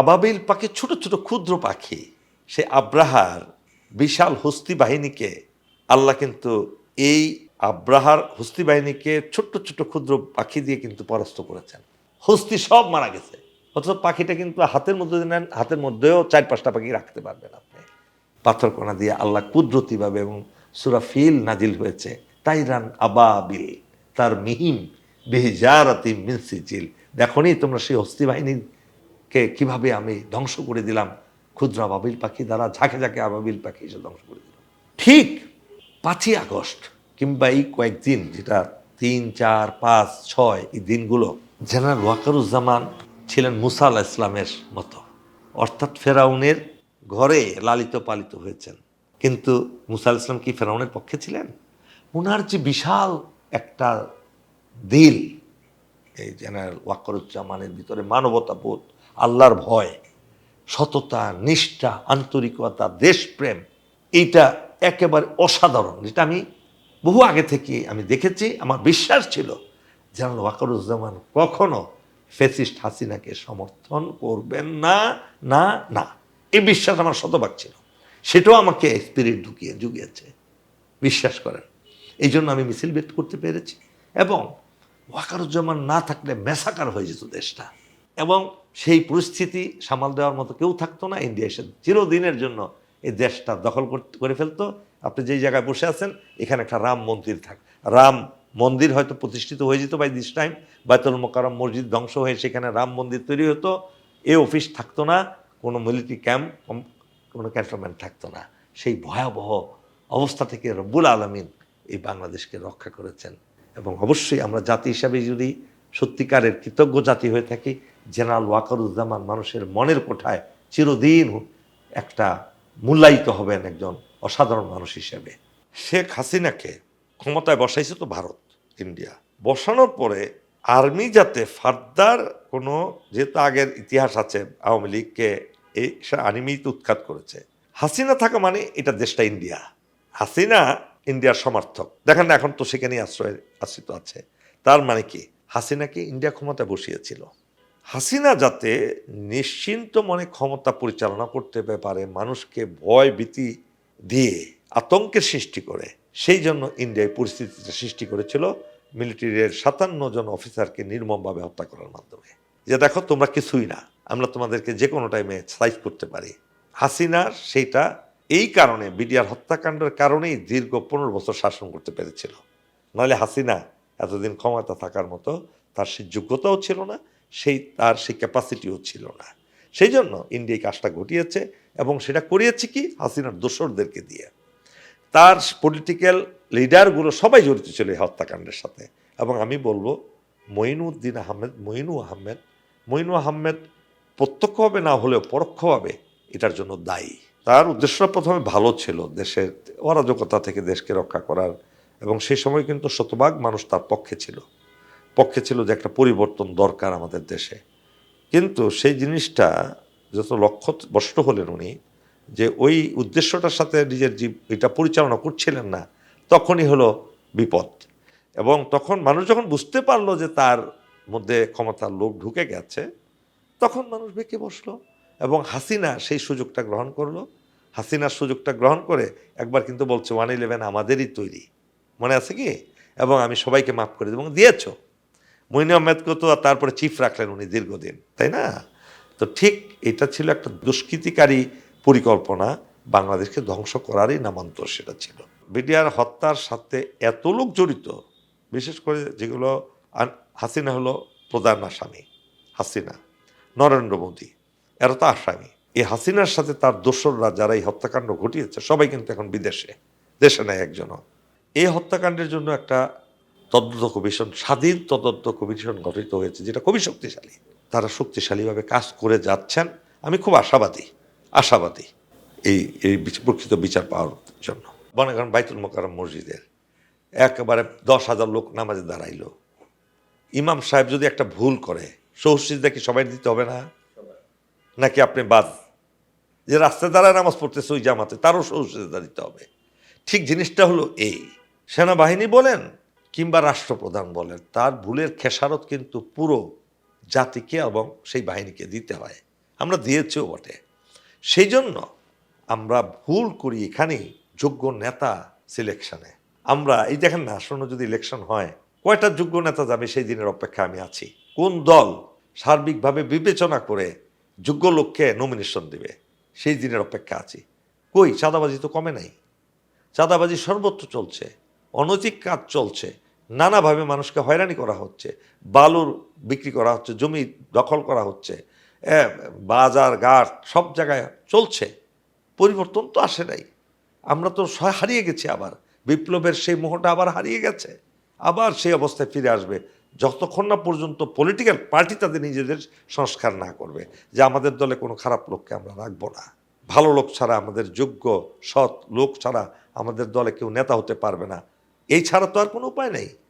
আবাবিল পাখি ছোট ছোট ক্ষুদ্র পাখি, সে আব্রাহার বিশাল হস্তি বাহিনীকে, আল্লাহ কিন্তু এই আব্রাহার হস্তি বাহিনীকে ছোট্ট ছোট্ট ক্ষুদ্র পাখি দিয়ে কিন্তু পরাস্ত করেছেন। হস্তি সব মারা গেছে, অথচ পাখিটা কিন্তু হাতের মধ্যে নেন, হাতের মধ্যেও চার পাঁচটা পাখি রাখতে পারবেন আপনি। পাথর কণা দিয়ে আল্লাহ কুদরতিভাবে এবং সুরাফিল নাজিল হয়েছে, তাইরান আবাবিল, তার মিহিম বেহিজারাতি মিনসিজিল দেখনি তোমরা সেই হস্তি বাহিনীকে কীভাবে আমি ধ্বংস করে দিলাম? ক্ষুদ্র আবাবিল পাখি দ্বারা ঝাঁকে ঝাঁকে আবাবিল পাখি এসে ধ্বংস করে দিলাম ঠিক পাঁচই আগস্ট কিংবা এই কয়েকদিন, যেটা তিন, চার, পাঁচ, ছয়, এই দিনগুলো, জেনারেল ওয়াকারুজ্জামান ছিলেন মুসা আল্লাহ ইসলামের মতো। অর্থাৎ ফেরাউনের ঘরে লালিত পালিত হয়েছেন। কিন্তু মুসা আল ইসলাম কি ফেরাউনের পক্ষে ছিলেন? ওনার যে বিশাল একটা দিল, এই জেনারেল ওয়াকরুজ্জামানের ভিতরে মানবতাবোধ আল্লাহর ভয়, সততা, নিষ্ঠা, আন্তরিকতা, দেশপ্রেম, এইটা একেবারে অসাধারণ। যেটা আমি বহু আগে থেকে আমি দেখেছি, আমার বিশ্বাস ছিল জেনারেল ওয়াকরুজ্জামান কখনো ফেসিস্ট হাসিনাকে সমর্থন করবেন না না না। এই বিশ্বাস আমার শতভাগ ছিল। সেটাও আমাকে স্পিরিট ঢুকিয়ে জুগিয়েছে। বিশ্বাস করেন। এই জন্য আমি মিছিল বের করতে পেরেছি। এবং ওয়াকারুজ্জামান না থাকলে মেসাকার হয়ে যেত দেশটা। এবং সেই পরিস্থিতি সামাল দেওয়ার মতো কেউ থাকতো না। ইন্ডিয়া এসে চিরদিনের জন্য এই দেশটা দখল করে ফেলতো। আপনি যেই জায়গায় বসে আছেন, এখানে একটা রাম মন্দির থাক, রাম মন্দির হয়তো প্রতিষ্ঠিত হয়ে যেত বাই দিস টাইম বাইতুল মোকারম মসজিদ ধ্বংস হয়ে সেখানে রাম মন্দির তৈরি হতো। এ অফিস থাকতো না, কোনো মিলিটারি ক্যাম্প কোনো ক্যান্টনমেন্ট থাকতো না। সেই ভয়াবহ অবস্থা থেকে রব্বুল আলমিন এই বাংলাদেশকে রক্ষা করেছেন। এবং অবশ্যই আমরা জাতি হিসাবে যদি সত্যিকারের কৃতজ্ঞ জাতি হয়ে থাকি জেনারেল ওয়াকারুজ্জামান মানুষের মনের কোঠায় চিরদিন একটা মূল্যায়িত হবেন একজন অসাধারণ মানুষ হিসেবে। শেখ হাসিনাকে ক্ষমতায় বসাইছে তো ভারত, ইন্ডিয়া। বসানোর পরে আর্মি যাতে ফার্দার কোনো, যেহেতু আগের ইতিহাস আছে আওয়ামী লীগকে এই আনিমিত উৎখাত করেছে। হাসিনা থাকা মানে এটা দেশটা ইন্ডিয়া। হাসিনা ইন্ডিয়ার সমর্থক। দেখেন এখন তো সেখানেই আশ্রয় আশ্রিত আছে। তার মানে কি? হাসিনাকে ইন্ডিয়া ক্ষমতায় বসিয়েছিল। হাসিনা যাতে নিশ্চিন্ত মনে ক্ষমতা পরিচালনা করতে পারে মানুষকে ভয় ভীতি দিয়ে আতঙ্কের সৃষ্টি করে, সেই জন্য ইন্ডিয়ায় পরিস্থিতিটা সৃষ্টি করেছিল। মিলিটারির সাতান্ন জন অফিসারকে নির্মমভাবে হত্যা করার মাধ্যমে। যে দেখো, তোমরা কিছুই না, আমরা তোমাদেরকে যে কোনো টাইমে সাইজ করতে পারি। হাসিনার সেইটা এই কারণে, বিডিআর হত্যাকাণ্ডের কারণেই দীর্ঘ পনেরো বছর শাসন করতে পেরেছিল। নইলে হাসিনা এতদিন ক্ষমতা থাকার মতো তার সে যোগ্যতাও ছিল না সেই তার সেই ক্যাপাসিটিও ছিল না। সেই জন্য ইন্ডিয়া কাজটা ঘটিয়েছে এবং সেটা করিয়েছে কি? হাসিনার দোসরদেরকে দিয়ে। তার পলিটিক্যাল লিডারগুলো সবাই জড়িত ছিল এই হত্যাকাণ্ডের সাথে। এবং আমি বলব, মঈনুদ্দিন আহমেদ, মঈনু আহমেদ মঈনু আহমেদ প্রত্যক্ষভাবে না হলেও পরোক্ষভাবে এটার জন্য দায়ী। তার উদ্দেশ্য প্রথমে ভালো ছিল দেশের অরাজকতা থেকে দেশকে রক্ষা করার এবং সেই সময় কিন্তু শতভাগ মানুষ তার পক্ষে ছিল। পক্ষে ছিল যে একটা পরিবর্তন দরকার আমাদের দেশে। কিন্তু সেই জিনিসটা যত লক্ষ্য বষ্ট হলেন উনি, যে ওই উদ্দেশ্যটার সাথে নিজের জীব, এটা পরিচালনা করছিলেন না, তখনই হলো বিপদ। এবং তখন মানুষ যখন বুঝতে পারল যে তার মধ্যে ক্ষমতার লোক ঢুকে গেছে, তখন মানুষ বেঁকে বসল এবং হাসিনা সেই সুযোগটা গ্রহণ করল। হাসিনার সুযোগটা গ্রহণ করে একবার কিন্তু বলছে, ওয়ান ইলেভেন আমাদেরই তৈরি। মনে আছে কি? এবং আমি সবাইকে মাফ করে দেবো এবং দিয়েছ। মইন আহমেদকে তো তারপরে চিফ রাখলেন উনি দীর্ঘদিন, তাই না? তো ঠিক এটা ছিল একটা দুষ্কৃতিকারী পরিকল্পনা, বাংলাদেশকে ধ্বংস করারই নামান্তর সেটা ছিল। বিডিআর হত্যার সাথে এত লোক জড়িত, বিশেষ করে যেগুলো হাসিনা হলো প্রধান আসামি, হাসিনা, নরেন্দ্র মোদী, এরা তো আসামি। এই হাসিনার সাথে তার দোসররা যারা এই হত্যাকাণ্ড ঘটিয়েছে, সবাই কিন্তু এখন বিদেশে, দেশে নেয় একজনও। এই হত্যাকাণ্ডের জন্য একটা তদন্ত কমিশন স্বাধীন তদন্ত কমিশন গঠিত হয়েছে, যেটা খুবই শক্তিশালী। তারা শক্তিশালীভাবে কাজ করে যাচ্ছেন। আমি খুব আশাবাদী আশাবাদী এই এই প্রকৃত বিচার পাওয়ার জন্য। মনে করেন বাইতুল মোকারম মসজিদের, একেবারে দশ হাজার লোক নামাজে দাঁড়াইলো। ইমাম সাহেব যদি একটা ভুল করে সৌসিদা কি সবাই দিতে হবে না? নাকি আপনি বাদ? যে রাস্তায় দাঁড়ায় নামাজ পড়তেছে ওই জামাতে, তারও সৌসিদা দিতে হবে। ঠিক জিনিসটা হলো এই। সেনাবাহিনী বলেন কিংবা রাষ্ট্রপ্রধান বলেন, তার ভুলের খেসারত কিন্তু পুরো জাতিকে এবং সেই বাহিনীকে দিতে হয়। আমরা দিয়েছেও বটে। সেই জন্য আমরা ভুল করি এখানেই যোগ্য নেতা সিলেকশনে। আমরা, এই দেখেন না, আসন্ন যদি ইলেকশন হয়, কয়টা যোগ্য নেতা যাবে সেই দিনের অপেক্ষা আমি আছি? কোন দল সার্বিকভাবে বিবেচনা করে যোগ্য লোককে নমিনেশন দিবে? সেই দিনের অপেক্ষা আছি। কই, চাঁদাবাজি তো কমে নাই। চাঁদাবাজি সর্বত্র চলছে। অনৈতিক কাজ চলছে। নানাভাবে মানুষকে হয়রানি করা হচ্ছে, বালুর বিক্রি করা হচ্ছে, জমি দখল করা হচ্ছে বাজার, ঘাট, সব জায়গায় চলছে, পরিবর্তন তো আসে নাই। আমরা তো হারিয়ে গেছি আবার, বিপ্লবের সেই মোহটা আবার হারিয়ে গেছে, আবার সেই অবস্থায় ফিরে আসবে, যতক্ষণ না পর্যন্ত পলিটিক্যাল পার্টি তাদের নিজেদের সংস্কার না করবে, যে আমাদের দলে কোনো খারাপ লোককে আমরা রাখব না। ভালো লোক ছাড়া আমাদের যোগ্য, সৎ লোক ছাড়া আমাদের দলে কেউ নেতা হতে পারবে না এই ছাড়া তো আর কোনো উপায় নেই।